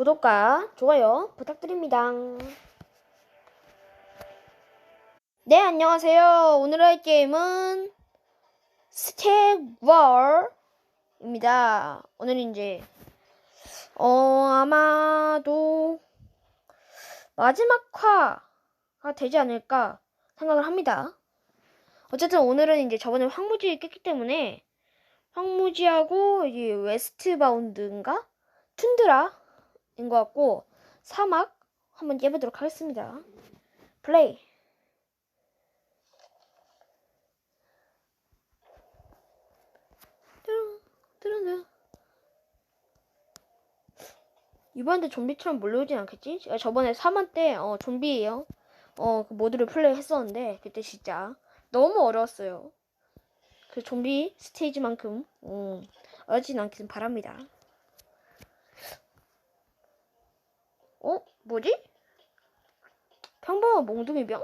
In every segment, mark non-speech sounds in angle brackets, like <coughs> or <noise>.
구독과 좋아요 부탁드립니다. 네, 안녕하세요. 오늘 할 게임은 스택월입니다. 오늘 이제 어 아마도 마지막 화가 되지 않을까 생각을 합니다. 어쨌든 오늘은 이제 저번에 황무지를 깼기 때문에 황무지하고 이게 웨스트 바운드인가 툰드라 인 것 같고 사막 한번 깨보도록 하겠습니다. 플레이. 이번에도 좀비처럼 몰려오진 않겠지? 제가 저번에 3화 때 어, 좀비예요. 어, 그 모드를 플레이 했었는데 그때 진짜 너무 어려웠어요. 그 좀비 스테이지만큼 음, 어렵진 않기를 바랍니다. 어? 뭐지? 평범한 몽둥이 병?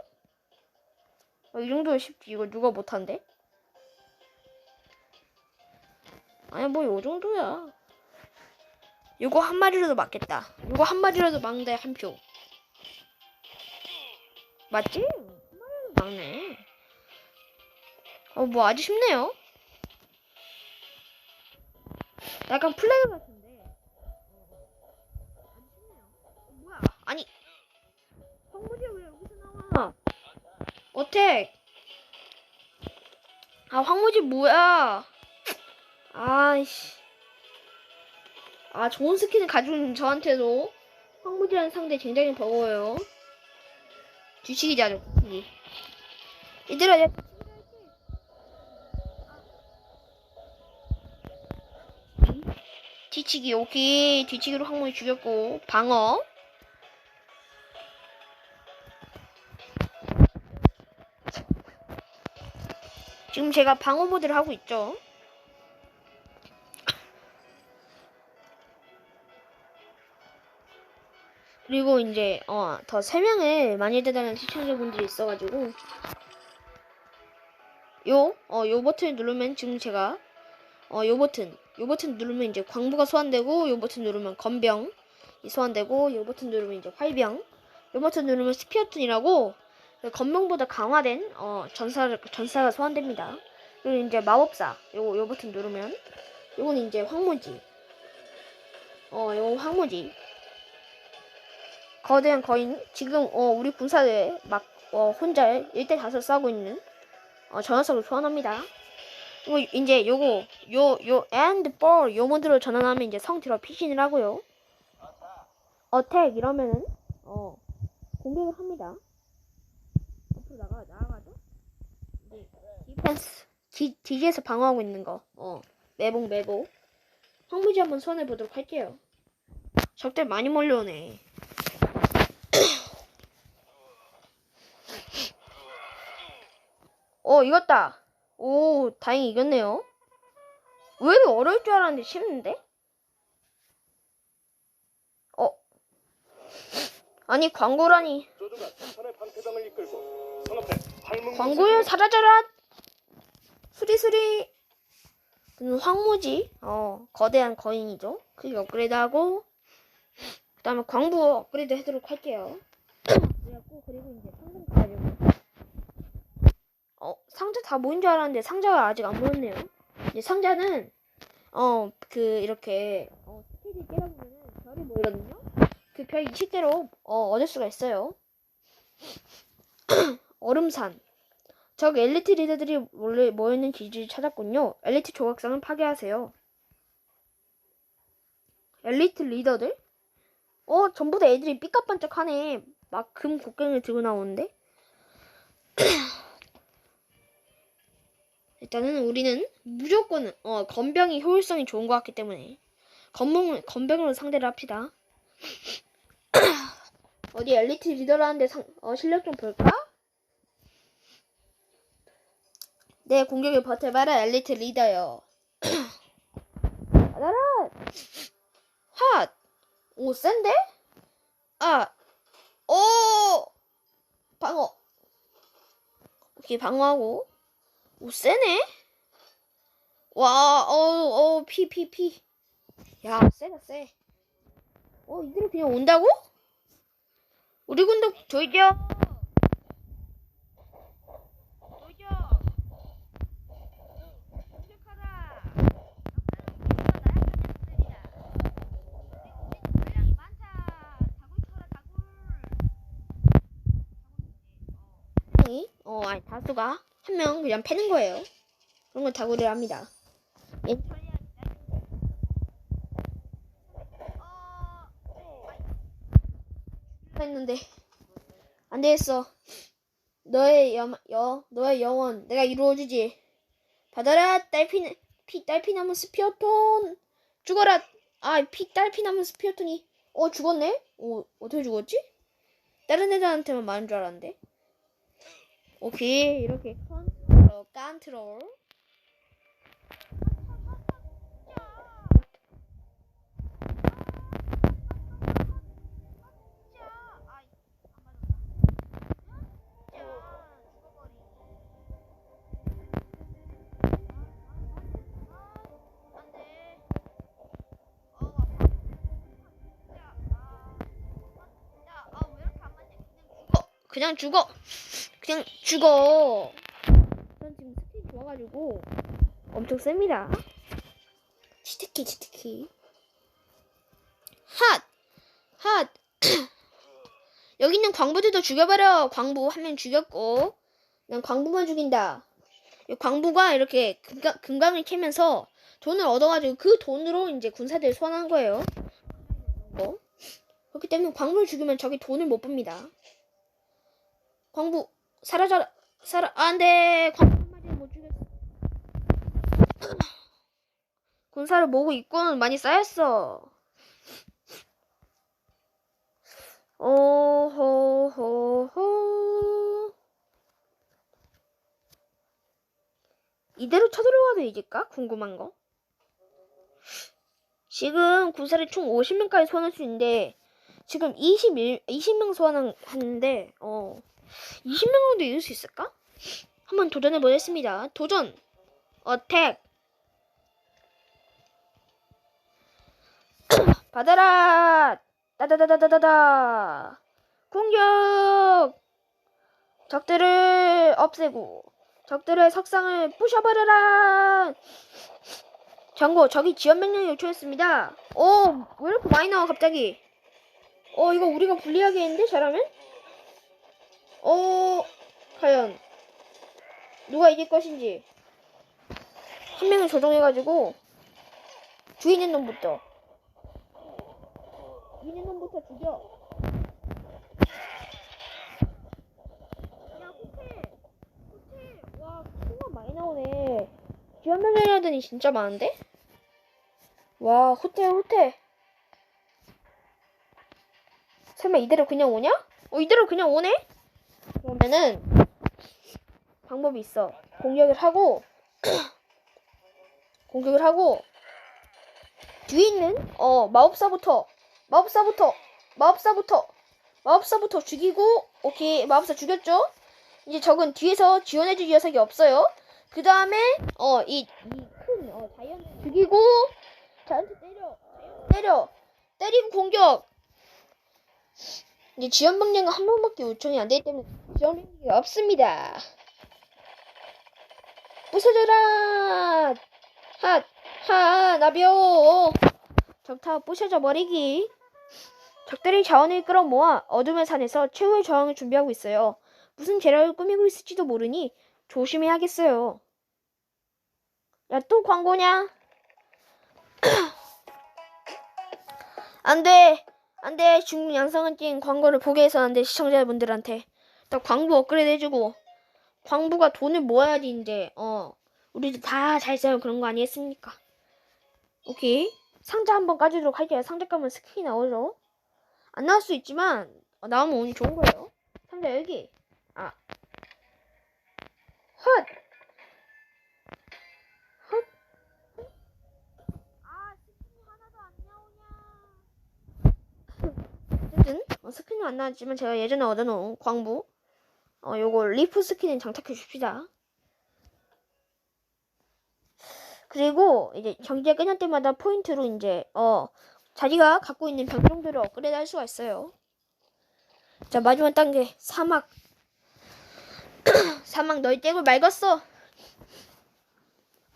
어, 이 정도면 쉽지. 이거 누가 못한대? 아니 뭐 요 정도야. 요거 한 마리라도 맞겠다. 요거 한 마리라도 막는데 한 표. 맞지? 막네. 어, 뭐 아주 쉽네요. 약간 플레이 같은 아니. 황무지가 왜 여기서 나와? 어택. 아, 황무지 뭐야? 아이씨. 아, 좋은 스킨을 가지고 저한테도 황무지라는 상대 굉장히 버거워요. 뒤치기자죠, 뒤치기. 얘들아, 얘 뒤치기 오케이 뒤치기로 항문이 죽였고 방어 지금 제가 방어 모드를 하고 있죠. 그리고 이제 어, 더 세명의 많이 대단한 시청자분들이 있어가지고 요, 어, 요 버튼을 누르면 지금 제가 어, 요 버튼, 요 버튼 누르면 이제 광부가 소환되고, 요 버튼 누르면 건병이 소환되고, 요 버튼 누르면 이제 활병, 요 버튼 누르면 스피어튼이라고 그 건병보다 강화된 어, 전사 전사가 소환됩니다. 그리고 이제 마법사, 요, 요 버튼 누르면, 요건 이제 황무지, 어, 요 황무지. 거대한 거인, 지금 어, 우리 군사대 막 어, 혼자 1대 5 싸우고 있는 어, 저 녀석을 소환합니다. 그리고 이제 요거 요 요 and for 요 모드로 전환하면 이제 성티로 피신을 하고요. 어택 이러면은 어 공격을 합니다. 앞으로 나가 나가죠. 이제 디펜스 디 디지에서 방어하고 있는 거. 어 매복 매복. 황무지 한번 소환해 보도록 할게요. 적들 많이 몰려오네. 어 이겼다. 오, 다행히 이겼네요. 왜 어려울 줄 알았는데 쉽는데? 어. 아니, 광고라니. 광고요, 사라져라! 수리수리! 음, 황무지. 어, 거대한 거인이죠. 크게 업그레이드하고. 그 다음에 광부 업그레이드 해도록 할게요. 그래갖고, 그리고 이제 상점 가가지고. 어, 상자 다 모인 줄 알았는데 상자가 아직 안 모였네요. 이제 상자는 어, 그 이렇게 어, 스테이지 깨다 보면은 별이 모이거든요. 그 별 20대로 어, 얻을 수가 있어요. <clears throat> 얼음산. 적 엘리트 리더들이 몰래 모여있는 기지를 찾았군요. 엘리트 조각상을 파괴하세요. 엘리트 리더들? 어, 전부 다 애들이 삐까뻔쩍하네. 막 금 곡괭이를 들고 나오는데. <clears throat> 일단은 우리는 무조건 어 건병이 효율성이 좋은 것 같기 때문에 건병 건병으로 상대를 합시다. <clears throat> 어디 엘리트 리더라는데 상, 어, 실력 좀 볼까? 내 공격을 버텨봐라 엘리트 리더요. <clears throat> 나라 핫! 오 센데? 아! 오! 방어! 오케이 방어하고 오, 세네? 와, 어, 어, 피, 피, 피. 야, 세다, 세. 어 이대로 그냥 온다고? 우리 군도 조이죠. 조이죠. 공격하라. 나약한 녀석들이다. 많다. 다굴 쳐라 다굴. 명이 어 아니 다수가 한 명 그냥 패는 거예요. 그런 걸 다구를 합니다. 예. 했는데 안 되겠어. 너의 여, 여 너의 영원 내가 이루어주지. 받아라 딸피 피 딸피나무 스피어톤 죽어라. 아피 딸피나무 스피어톤이 어 죽었네. 어 어떻게 죽었지? 다른 애들한테만 맞은 줄 알았는데. 오케이 이렇게 컨트롤 컨트롤 그냥 죽어. 그냥 죽어. 전 지금 스킬이 좋아가지고 엄청 셉니다. 치트키 치트키. 핫! 핫! <clears throat> 여기 있는 광부들도 죽여버려. 광부 한 명 죽였고. 난 광부만 죽인다. 이 광부가 이렇게 금강, 금강을 캐면서 돈을 얻어가지고 그 돈으로 이제 군사들을 소환한 거예요. 뭐? 그렇기 때문에 광부를 죽이면 저기 돈을 못 봅니다. 광부 사라져라 사라 안돼. 광부 한 마리를 못 죽였어. <clears throat> 군사를 모으고 있고는 많이 쌓였어. 오호호호. 이대로 쳐들어가도 이길까? 궁금한 거? 지금 군사를 총 50명까지 소환할 수 있는데 지금 21, 20명 소환하는데 어 20명 정도 이길 수 있을까? 한번 도전해 보겠습니다. 도전! 어택! <clears throat> 받아라! 따다다다다다다! 공격! 적들을 없애고 적들의 석상을 부셔버려라! 정보, 적이 지원 명령 요청했습니다. 오, 왜 이렇게 많이 나와 갑자기? 어, 이거 우리가 불리하겠는데 잘하면? 어, 과연 누가 이길 것인지 한 명을 조정해가지고 뒤에 있는 놈부터 뒤에 있는 놈부터 죽여. 나오네. 뒤한 명이라더니 진짜 많은데? 와, 호텔, 호텔. 설마 이대로 그냥 오냐? 어, 이대로 그냥 오네? 그러면은 방법이 있어. 공격을 하고 <clears throat> 공격을 하고 뒤에 있는 어 마법사부터 마법사부터 마법사부터 마법사부터 죽이고 오케이 마법사 죽였죠? 이제 적은 뒤에서 지원해줄 녀석이 없어요. 그 다음에 어이이큰 어, 자이언트 죽이고 자이언트 때려 때려 때리고 공격 이제 지원 방향은 한 번밖에 요청이 안 되기 때문에 지원 방향이 없습니다. 부서져라! 핫! 핫! 나비오! 적타 부셔져 버리기. 적들이 자원을 끌어모아 어둠의 산에서 최후의 저항을 준비하고 있어요. 무슨 재료를 꾸미고 있을지도 모르니 조심해야겠어요. 야, 또 광고냐? <clears throat> 안 돼! 안 돼! 중국 양성은 띈 광고를 보게 해서 안 돼, 시청자분들한테. 나 광부 업그레이드 해주고. 광부가 돈을 모아야지, 이제, 어. 우리도 다잘 써요. 그런 거 아니겠습니까? 오케이. 상자 한번 까주도록 할게요. 상자 까면 스킨이 나오죠? 안 나올 수 있지만, 어, 나오면 운이 좋은 거예요. 상자 여기. 아. 헛! 헛! 어쨌든, 어, 스킨은 안 나왔지만 제가 예전에 얻어놓은 광부. 어, 요거 리프 스킨을 장착해 줍시다. 그리고 이제 경기가 끝날 때마다 포인트로 이제 어 자기가 갖고 있는 병종들을 업그레이드 할 수가 있어요. 자, 마지막 단계. 사막. <clears throat> 사막 너희 떼굴 맑았어.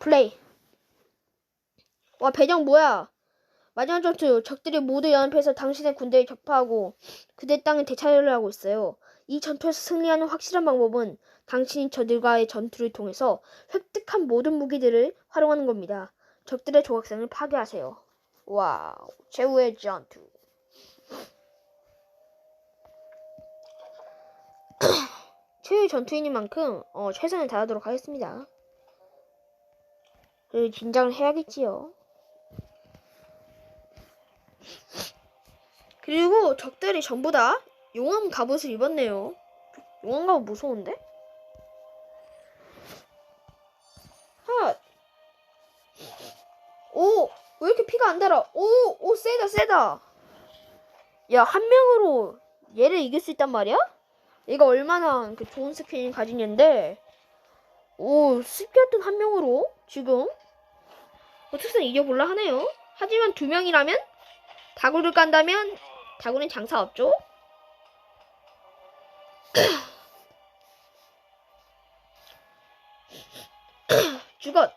플레이. 와, 배경 뭐야? 마지막 전투. 적들이 모두 연합해서 당신의 군대에 격파하고 그대 땅을 되찾으려 하고 있어요. 이 전투에서 승리하는 확실한 방법은 당신이 저들과의 전투를 통해서 획득한 모든 무기들을 활용하는 겁니다. 적들의 조각상을 파괴하세요. 와우, 최후의 전투. <clears throat> 최후의 전투이니 만큼 어, 최선을 다하도록 하겠습니다. 그 긴장을 해야겠지요. 그리고 적들이 전부 다 용암 갑옷을 입었네요. 용암 갑옷 무서운데? 하. 오, 왜 이렇게 피가 안 달아? 오, 오, 세다, 세다. 야, 한 명으로 얘를 이길 수 있단 말이야? 얘가 얼마나 그 좋은 스킨을 가진 얘인데, 오, 스피었던 한 명으로 지금 어떻게든 이겨볼라 하네요. 하지만 두 명이라면 다구를 깐다면 다구는 장사 없죠? <coughs> 죽었,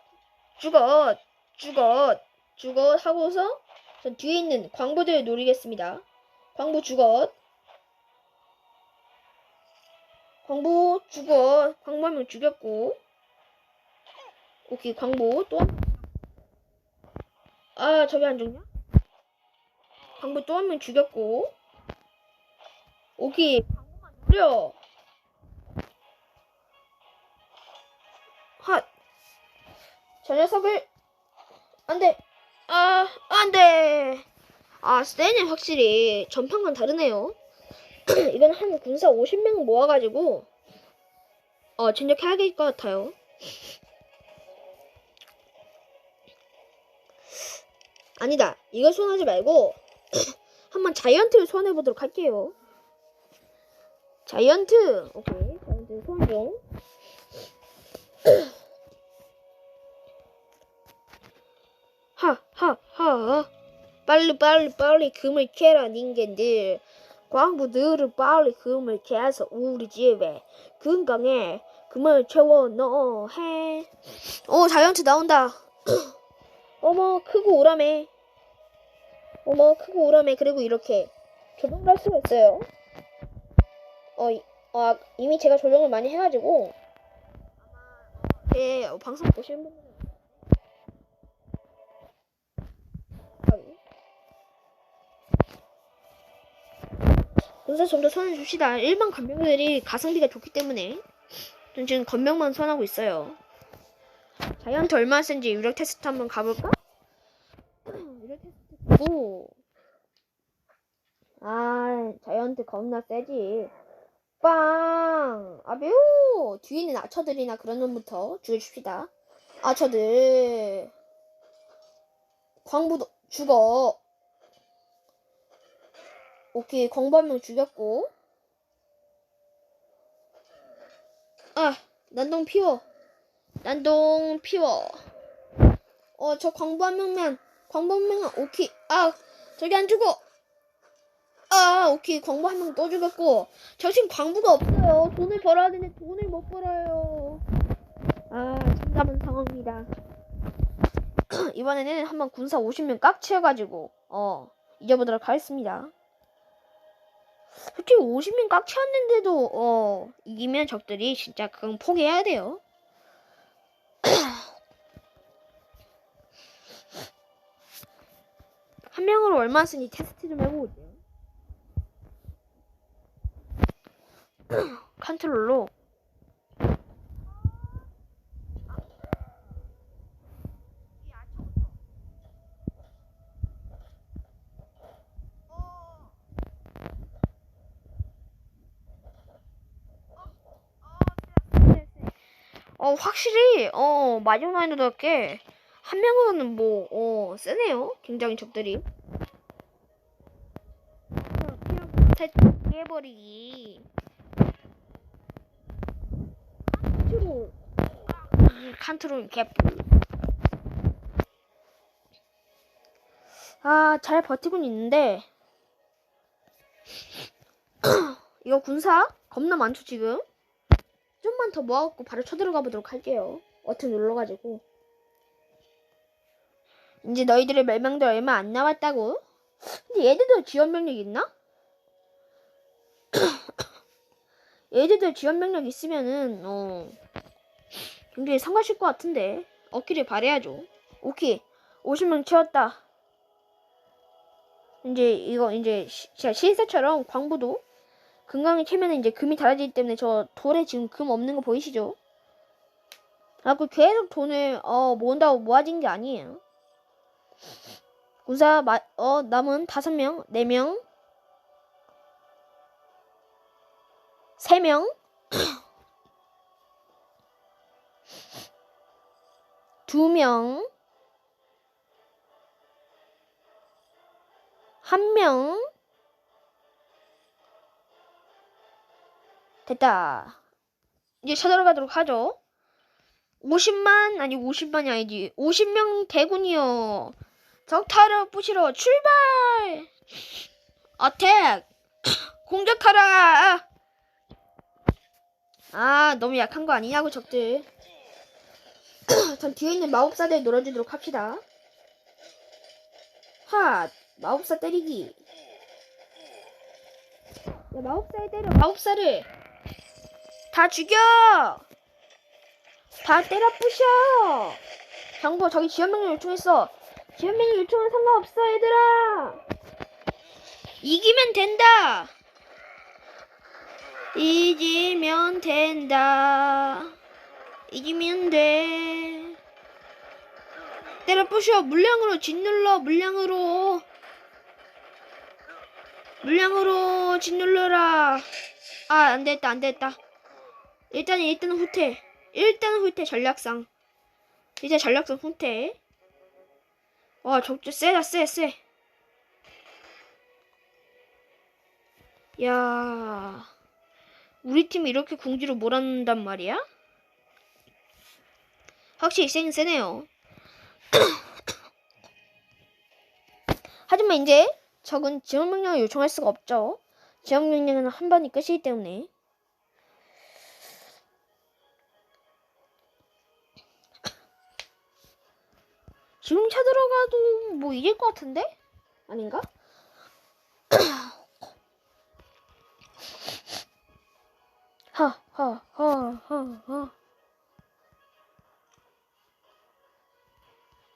죽었, 죽었, 죽었 하고서 전 뒤에 있는 광부들을 노리겠습니다. 광부 죽었. 광부 죽었. 광부 한 명 죽였고. 오케이, 광부 또 한. 아, 저기 안 죽냐? 광부 또한 명 죽였고. 오케이, 광부만 노려. 핫. 저 녀석을 안돼. 아 안돼. 아 스테이는 확실히 전판과는 다르네요. <clears throat> 이건 한 군사 50명 모아가지고 어 진격해야 될 것 같아요. 아니다. 이걸 소환하지 말고 한번 자이언트를 소환해 보도록 할게요. 자이언트. 오케이. 자이언트 소환 중. 하하 하 빨리 빨리 빨리 금을 캐라 닌겐들 광부들은 빨리 금을 캐서 우리 집에 건강에 금을 채워 넣어 해 오 자이언트 나온다 <clears throat> 어머 크고 오라매 어머 크고 오라매 그리고 이렇게 조정을 할 수가 있어요 어, 이- 어 아, 이미 제가 조정을 많이 해가지고 예, 어, 방송 보시는 분들은 군사 좀더 선을 줍시다. 일반 건명들이 가성비가 좋기 때문에 전 지금 건명만 선하고 있어요. 자이언트 얼마나 센지 유력 테스트 한번 가볼까? 유력 테스트 고. 아, 자이언트 겁나 세지. 빵! 아베오! 뒤에 있는 아처들이나 그런 놈부터 죽여줍시다. 아처들. 광부도 죽어. 오케이, 광부 한 명 죽였고. 아, 난동 피워. 난동 피워. 어, 저 광부 한 명만. 광부 한 명만. 오케이. 아, 저기 안 죽어. 아, 오케이. 광부 한 명 또 죽였고. 저 지금 광부가 없어요. 돈을 벌어야 되는데 돈을 못 벌어요. 아, 참담한 상황입니다. <clears throat> 이번에는 한번 군사 50명 깍치해가지고, 어, 이겨보도록 하겠습니다. 솔직히 50명 꽉 채웠는데도 어 이기면 적들이 진짜 그건 포기해야 돼요. 한 명으로 얼마 쓰니 테스트 좀 해보고 <clears throat> 컨트롤로. 어 확실히 어 마지막 라인도답게 한 명으로는 뭐어 세네요 굉장히 적들이 해버리기 칸트롤 칸트롤 개뿔 아, 잘 버티고는 있는데. <clears throat> 이거 군사 겁나 많죠, 지금? 좀만 더 모아갖고 바로 쳐들어가 보도록 할게요. 어트 눌러가지고. 이제 너희들의 멸망도 얼마 안 남았다고? 근데 얘들도 지원 병력 있나? <coughs> 얘들도 지원 병력 있으면은, 어, 굉장히 상가실 것 같은데. 얻기를 바래야죠. 오케이. 50명 채웠다. 이제 이거 이제 시, 자, 실사처럼 광부도 금강이 채면 이제 금이 달아지기 때문에 저 돌에 지금 금 없는 거 보이시죠? 아, 그 계속 돈을 어 모은다고 모아진 게 아니에요. 군사 마, 어 남은 다섯 명, 네 명, 세 명, <clears throat> 두 명, 한 명. 됐다. 이제 쳐들어가도록 하죠. 50만, 아니 50만이 아니지. 50명 대군이요. 적타를 부시러 출발! 어택! 공격하라! 아, 너무 약한 거 아니냐고, 적들. <clears throat> 전 뒤에 있는 마법사들 놀아주도록 합시다. 핫! 마법사 때리기. 야, 마법사에 때려, 마법사를. 다 죽여! 다 때려 부셔! 경고, 저기 지원명령 요청했어. 지원명령 요청은 상관없어, 얘들아! 이기면 된다! 이기면 된다. 이기면 돼. 때려 부셔. 물량으로 짓눌러. 물량으로. 물량으로 짓눌러라. 아, 안 됐다, 안 됐다. 일단, 일단 후퇴. 일단 후퇴 전략상. 이제 전략상 후퇴. 와, 적주 세다, 세, 세. 야. 우리 팀이 이렇게 궁지로 몰아넣는단 말이야? 확실히 세긴 세네요. <coughs> 하지만 이제 적은 지원 명령을 요청할 수가 없죠. 지원 명령은 한 번이 끝이기 때문에. 지금 쳐들어가도 뭐 이길 것 같은데? 아닌가? <coughs> 하하하하하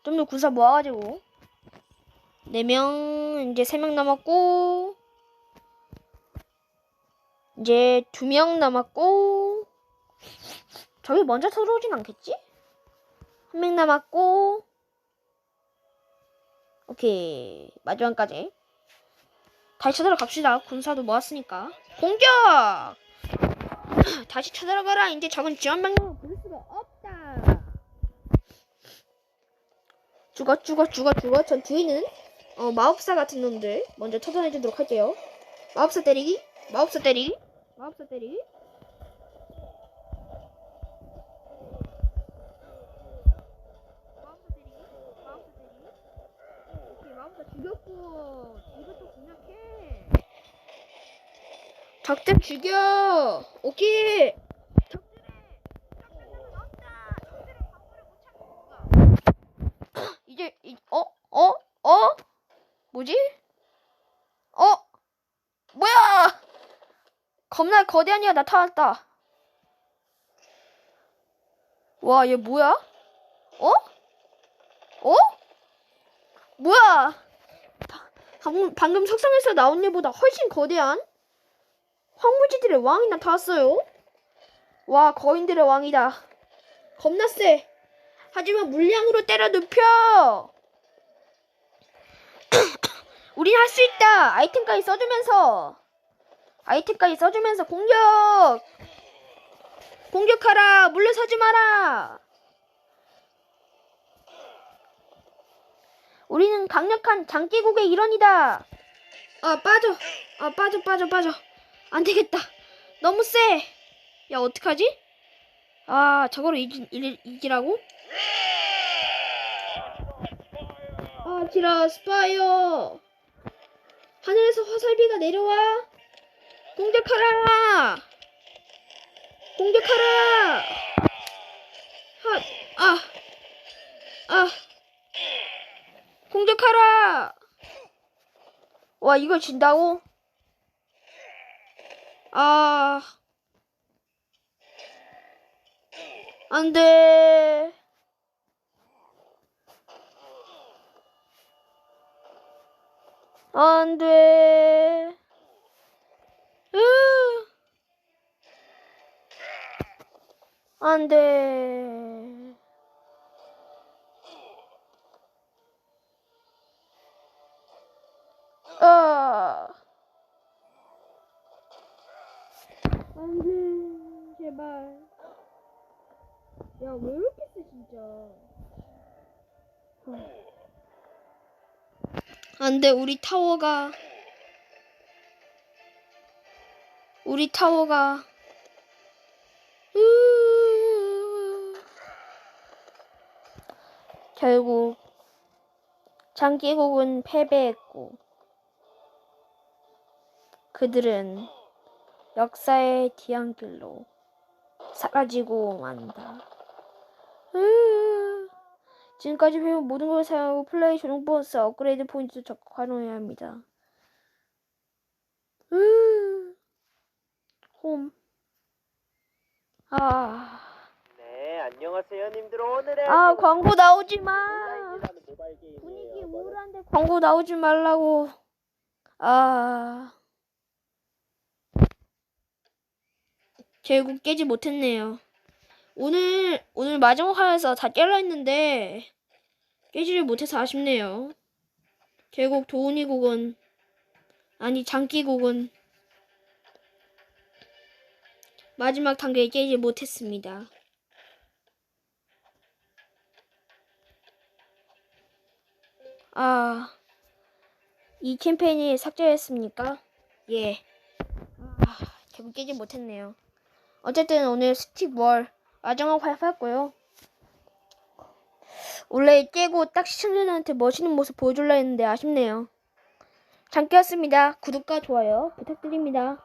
좀 더 군사 모아가지고 4명 이제 3명 남았고 이제 2명 남았고 저기 먼저 들어오진 않겠지? 한 명 남았고 오케이. 마지막까지. 다시 쳐들어 갑시다. 군사도 모았으니까. 공격! <laughs> 다시 쳐들어가라. 이제 적은 지원 명령을 부를 수가 없다. 죽어 죽어 죽어 죽어. 전 뒤에는 어, 마법사 같은 놈들 먼저 처단해 주도록 할게요. 마법사 때리기 마법사 때리기 마법사 때리기 마법사 때리기 마법사 때리기 오케이 죽였고 이것도 공략해 적들 죽여 거야 이제 이, 어? 어? 어? 뭐지? 어? 뭐야? 겁나 거대한 이가 나타났다. 와, 얘 뭐야? 어? 어? 뭐야? 바- 방금, 방금 석상에서 나온 얘보다 훨씬 거대한 황무지들의 왕이 나타났어요. 와, 거인들의 왕이다. 겁나 세. 하지만 물량으로 때려 눕혀. <coughs> 우린 할 수 있다. 아이템까지 써주면서 아이템까지 써주면서 공격. 공격하라. 물러서지 마라. 우리는 강력한 장기국의 일원이다. 아 빠져. 아 빠져 빠져 빠져. 안 되겠다. 너무 세. 야 어떡하지? 아 저거로 이기, 이, 이기라고? 아 아, 지라 스파이어. 하늘에서 화살비가 내려와. 공격하라. 공격하라. 하, 아, 아, 공격하라. 와, 이걸 진다고? 아, 안 돼. 안 돼. 으. 안 돼. 안 돼, 우리 타워가. 우리 타워가. 으... 결국, 장기국은 패배했고, 그들은 역사의 뒤안길로 사라지고 만다. 으... 지금까지 배운 모든 걸 사용하고 플레이 전용 보너스 업그레이드 포인트도 적극 활용해야 합니다. 으... 홈. 아, 네, 안녕하세요, 님들. 오늘의 아 광고 나오지 마. 분위기 우울한데 광고 나오지 말라고. 아. 결국 깨지 못했네요. 오늘 오늘 마지막 화에서 다 깰라 했는데 깨지를 못해서 아쉽네요. 결국 도훈이국은 아니 장기국은 마지막 단계에 깨지 못했습니다. 아, 이 캠페인이 삭제했습니까? 예. 아, 결국 깨지 못했네요. 어쨌든 오늘 스틱월 아정하고 활약했고요. 원래 깨고 딱 시청자들한테 멋있는 모습 보여줄라 했는데 아쉽네요. 잠깨웠습니다. 구독과 좋아요 부탁드립니다.